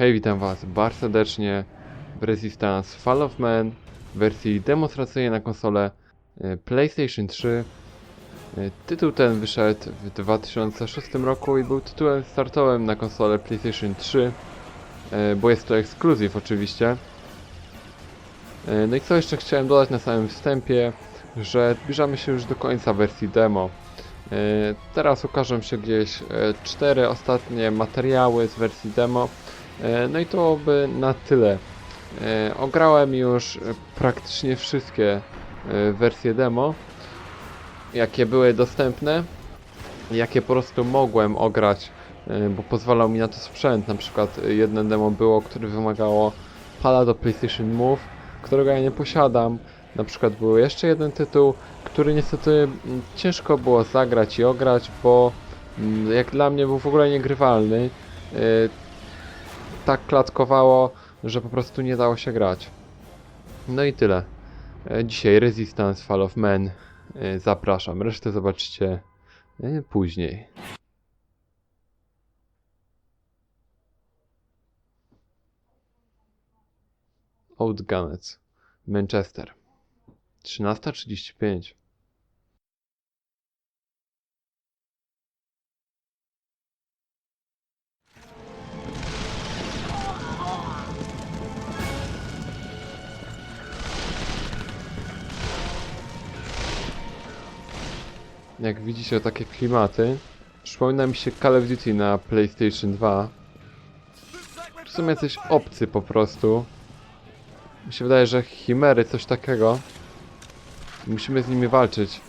Hej, witam was bardzo serdecznie w Resistance Fall of Man w wersji demonstracyjnej na konsolę e, PlayStation 3. E, Tytuł ten wyszedł w 2006 roku i był tytułem startowym na konsolę PlayStation 3, e, bo jest to ekskluzyw oczywiście. No i co jeszcze chciałem dodać na samym wstępie, że zbliżamy się już do końca wersji demo. Teraz ukażą się gdzieś cztery ostatnie materiały z wersji demo. E, No i to by na tyle. E, Ograłem już praktycznie wszystkie e, wersje demo, jakie były dostępne, jakie po prostu mogłem ograć, bo pozwalał mi na to sprzęt. Na przykład jedno demo było, które wymagało pada do PlayStation Move, którego ja nie posiadam. Na przykład był jeszcze jeden tytuł, który niestety ciężko było zagrać i ograć, bo jak dla mnie był w ogóle niegrywalny. Tak klatkowało, że po prostu nie dało się grać. No i tyle. E, Dzisiaj Resistance Fall of Man. E, Zapraszam. Resztę zobaczycie e, później. Old Gunnets. Manchester. 13.35. Jak widzicie, takie klimaty. Przypomina mi się Call of Duty na PlayStation 2. Tu są jacyś obcy po prostu. Mi się wydaje, że chimery, coś takiego. Musimy z nimi walczyć.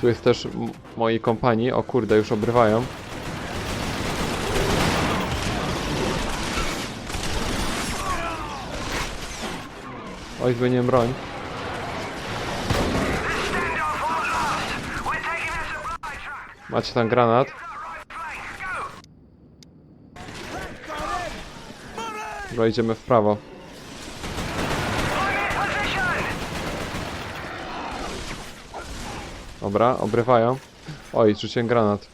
Tu jest też m- moi kompanii. O kurde, już obrywają. Oj, zmieniłem broń. Macie tam granat. Dobra, idziemy w prawo. Dobra, obrywają. Oj, rzuciłem granat.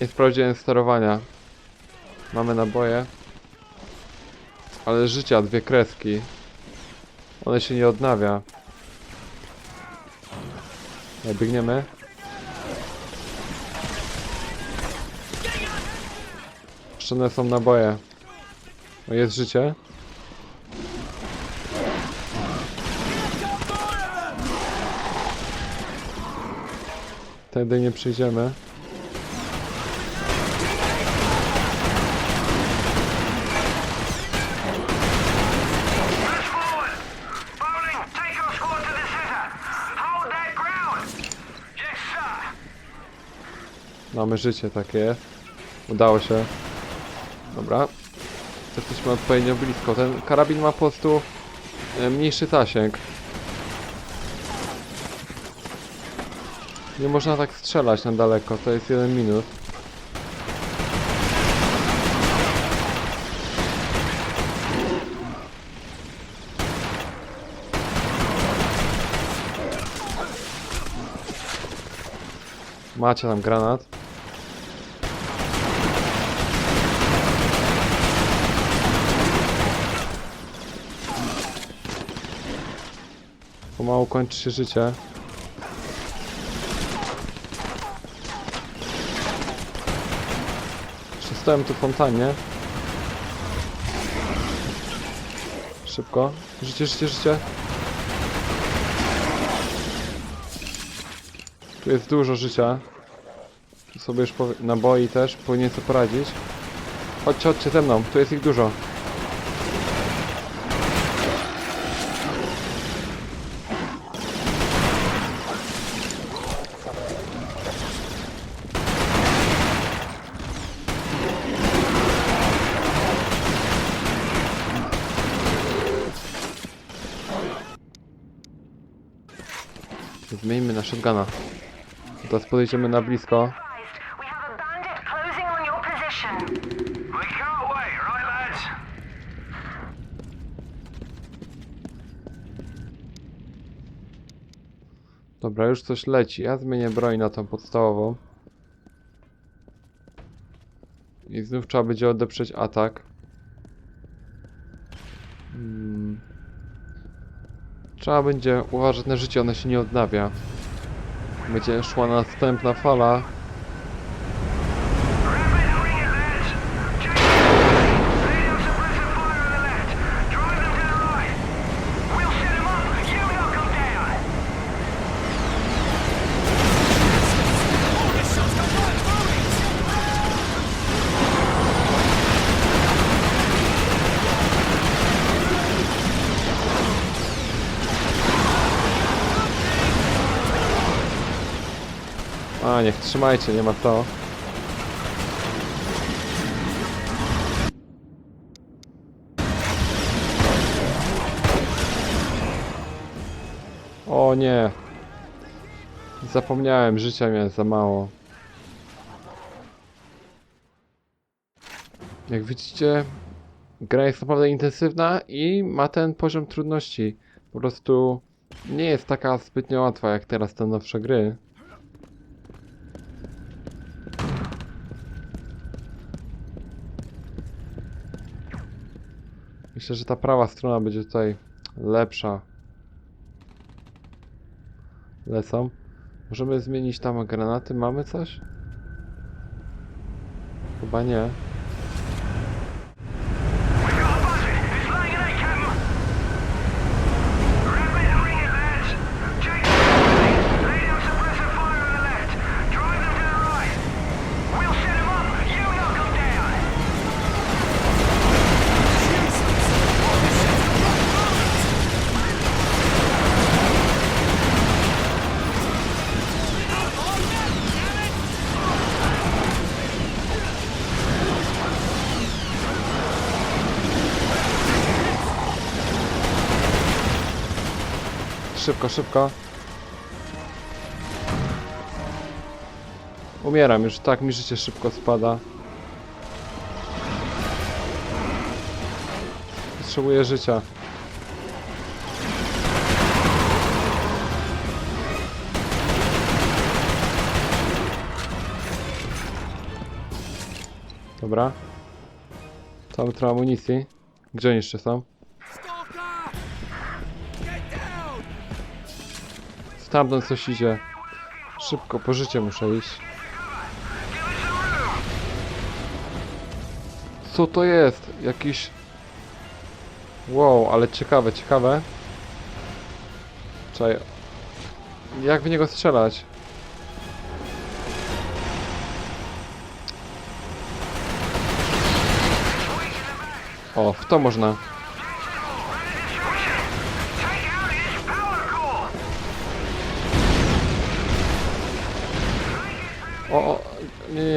Nie sprawdziłem sterowania. Mamy naboje. Ale życia, dwie kreski. One się nie odnawia. Biegniemy. Szczene są naboje. O, jest życie. Tędy nie przyjdziemy. Mamy życie, takie. Udało się. Dobra. Jesteśmy odpowiednio blisko. Ten karabin ma po prostu e, mniejszy zasięg. Nie można tak strzelać na daleko, to jest jeden minus. Macie tam granat. Pomału kończy się życie. Przystałem tu fontannie. Szybko. Życie, życie, życie. Tu jest dużo życia. Tu sobie już naboi też, powinien sobie poradzić. Chodźcie, chodźcie ze mną, tu jest ich dużo. Zmieńmy na shotguna. Teraz podejdziemy na blisko. Dobra, już coś leci. Ja zmienię broń na tą podstawową. I znów trzeba będzie odeprzeć atak. Mm. Trzeba będzie uważać na życie, ono się nie odnawia. Będzie szła następna fala. Trzymajcie, nie ma to. O nie. Zapomniałem, życia miałem za mało. Jak widzicie, gra jest naprawdę intensywna i ma ten poziom trudności. Po prostu nie jest taka zbytnio łatwa jak teraz te nowsze gry. Myślę, że ta prawa strona będzie tutaj lepsza. Lecą. Możemy zmienić tam granaty. Mamy coś? Chyba nie. Szybko, szybko. Umieram już, tak mi życie szybko spada. Potrzebuję życia. Dobra. Mamy trochę amunicji. Gdzie oni jeszcze są? Stamtąd coś idzie. Szybko, po życie muszę iść. Co to jest? Jakiś... Wow, ale ciekawe, ciekawe. Czekaj. Jak w niego strzelać? O, w to można.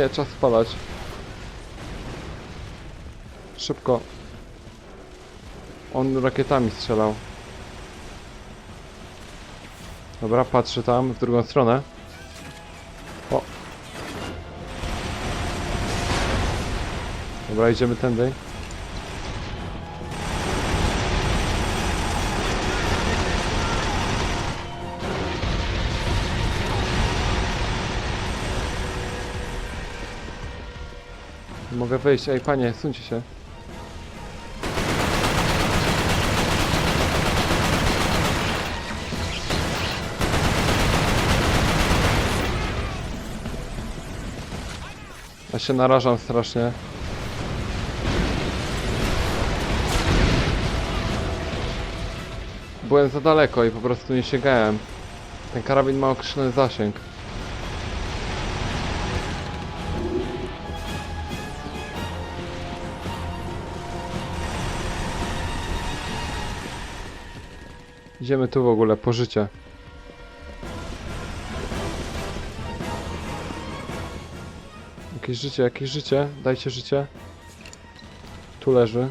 Czas spalać. Szybko. On rakietami strzelał. Dobra, patrzy tam, w drugą stronę. O. Dobra, idziemy tędy. Mogę wyjść. Ej, panie, suńcie się. Ja się narażam strasznie. Byłem za daleko i po prostu nie sięgałem. Ten karabin ma określony zasięg. Idziemy tu w ogóle po życie. Jakieś życie, jakieś życie? Dajcie życie. Tu leży.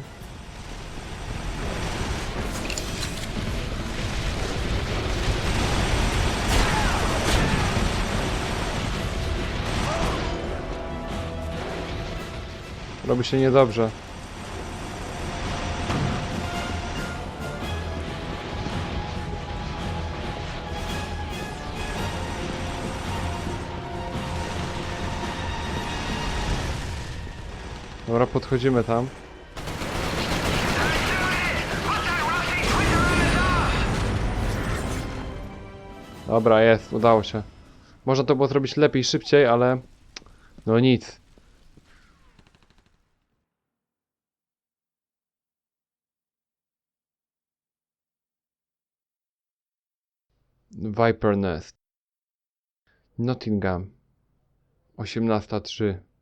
Robi się niedobrze. Dobra, podchodzimy tam. Dobra, jest, udało się. Można to było zrobić lepiej, szybciej, ale... No nic. Viper Nest. Nottingham. 18.03.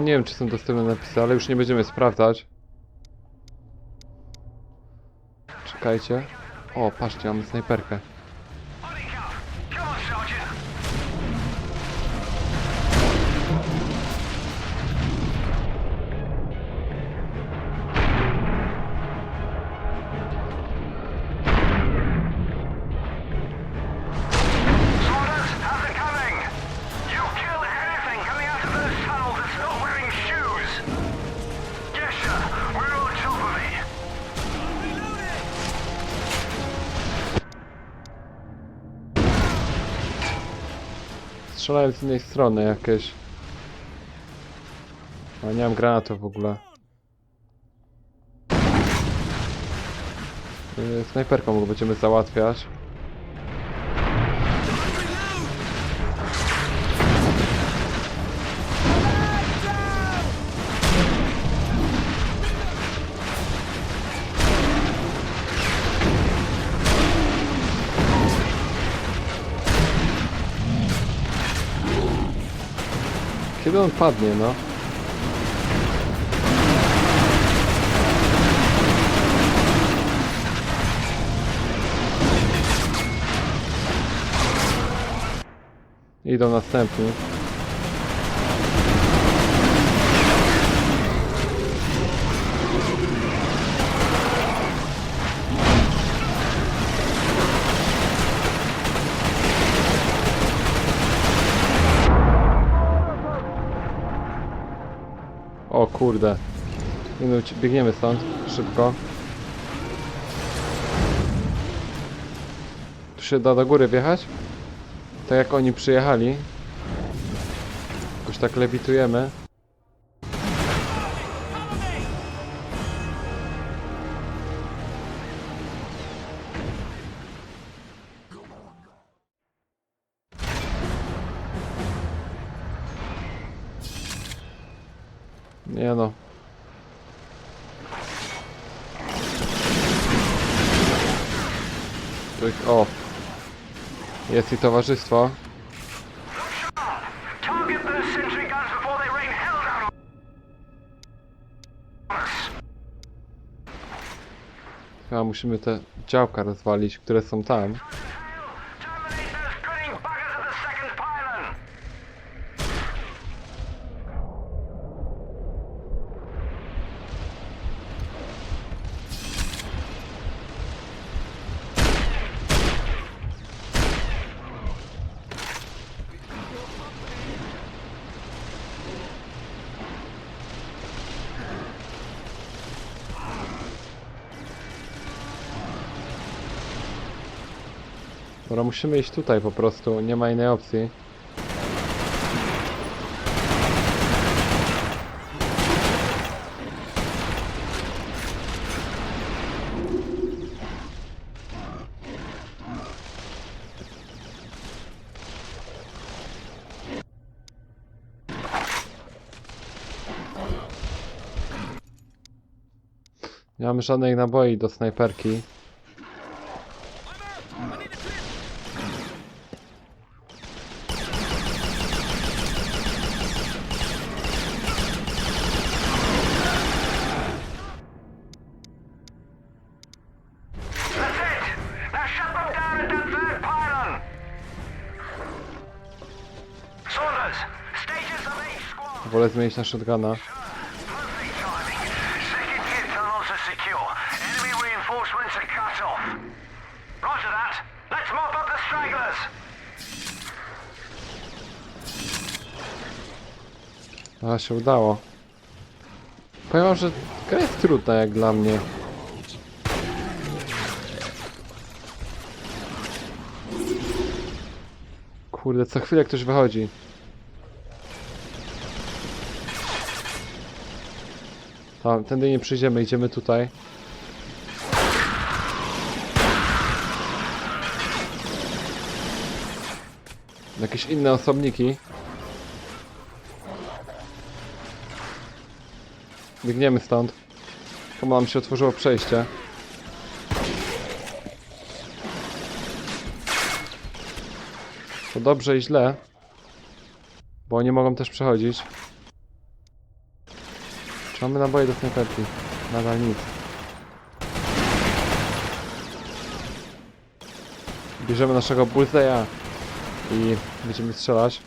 Nie wiem, czy są dostępne napisy, ale już nie będziemy sprawdzać. Czekajcie. O, patrzcie, mamy snajperkę. Strzelają z innej strony jakieś. A nie mam granatów w ogóle. Yy, Snajperką będziemy załatwiać. Kiedy on padnie, no? Idą następni. Kurde. Biegniemy stąd. Szybko. Tu się da do góry wjechać? Tak jak oni przyjechali. Jakoś tak lewitujemy. Nie no. O. Jest i towarzystwo. Chyba musimy te działka rozwalić, które są tam. Dobra, musimy iść tutaj po prostu, nie ma innej opcji. Nie mamy żadnej naboi do snajperki. Cut off. others. A się udało. Powiem wam, że gra jest trudna jak dla mnie. Kurde, co chwilę ktoś wychodzi. Tam, tędy nie przyjdziemy, idziemy tutaj. Jakieś inne osobniki. Biegniemy stąd. To nam się otworzyło przejście. To dobrze i źle. Bo oni mogą też przechodzić. Mamy naboje do snajperki? Nadal nic. Bierzemy naszego bullseya i będziemy strzelać.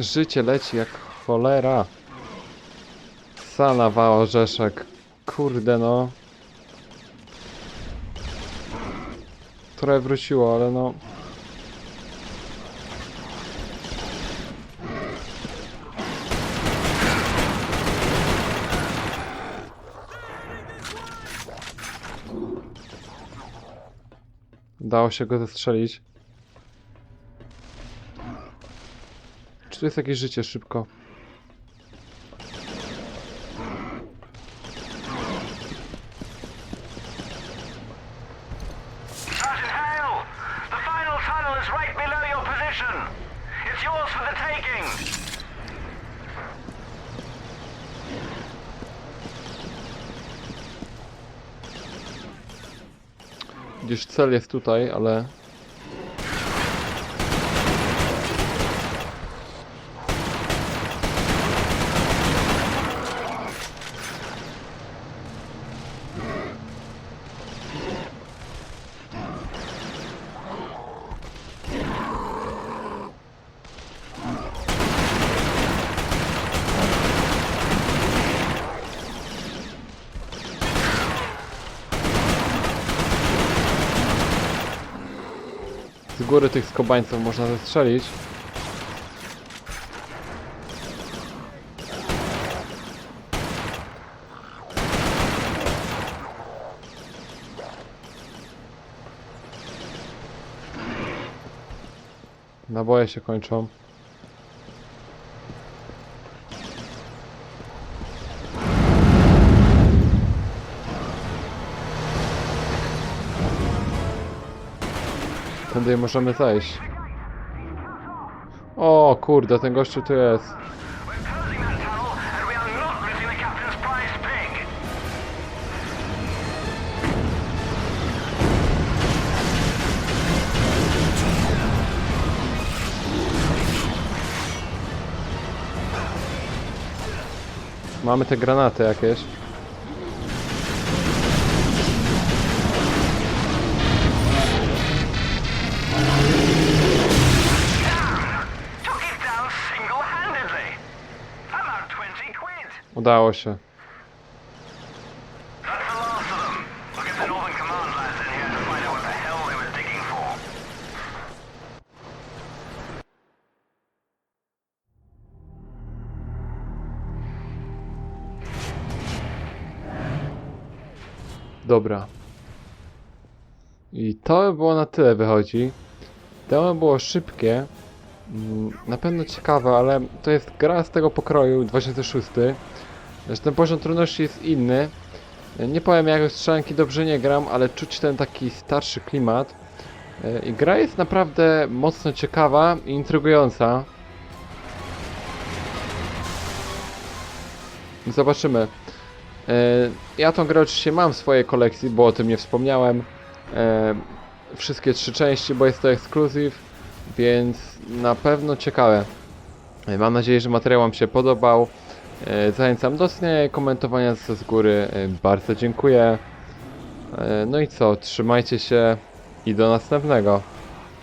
Życie leci jak cholera. Salawa orzeszek. Kurde no. Trochę wróciło, ale no. Dało się go zestrzelić. Czy tu jest jakieś życie szybko? Gdzieś cel jest tutaj, ale... Z góry tych skobańców można zestrzelić. Naboje się kończą. Tędy możemy zejść. O kurde, ten gościu tu jest. Mamy te granaty jakieś. Digging for. Dobra. I to by było na tyle wychodzi. To było szybkie. Mm, Na pewno ciekawe, ale to jest gra z tego pokroju 2006. Zresztą ten poziom trudności jest inny. Nie powiem jak strzelanki dobrze nie gram, ale czuć ten taki starszy klimat. E, I gra jest naprawdę mocno ciekawa i intrygująca. Zobaczymy. E, Ja tą grę oczywiście mam w swojej kolekcji, bo o tym nie wspomniałem. E, Wszystkie trzy części, bo jest to ekskluzyw, więc na pewno ciekawe. Mam nadzieję, że materiał Wam się podobał. E, Zachęcam do komentowania z z góry. E, Bardzo dziękuję. E, No i co, trzymajcie się i do następnego.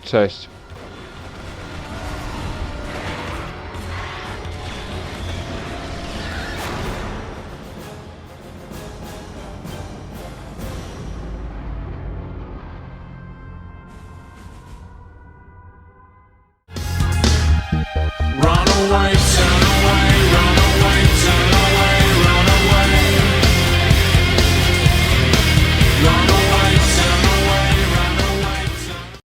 Cześć.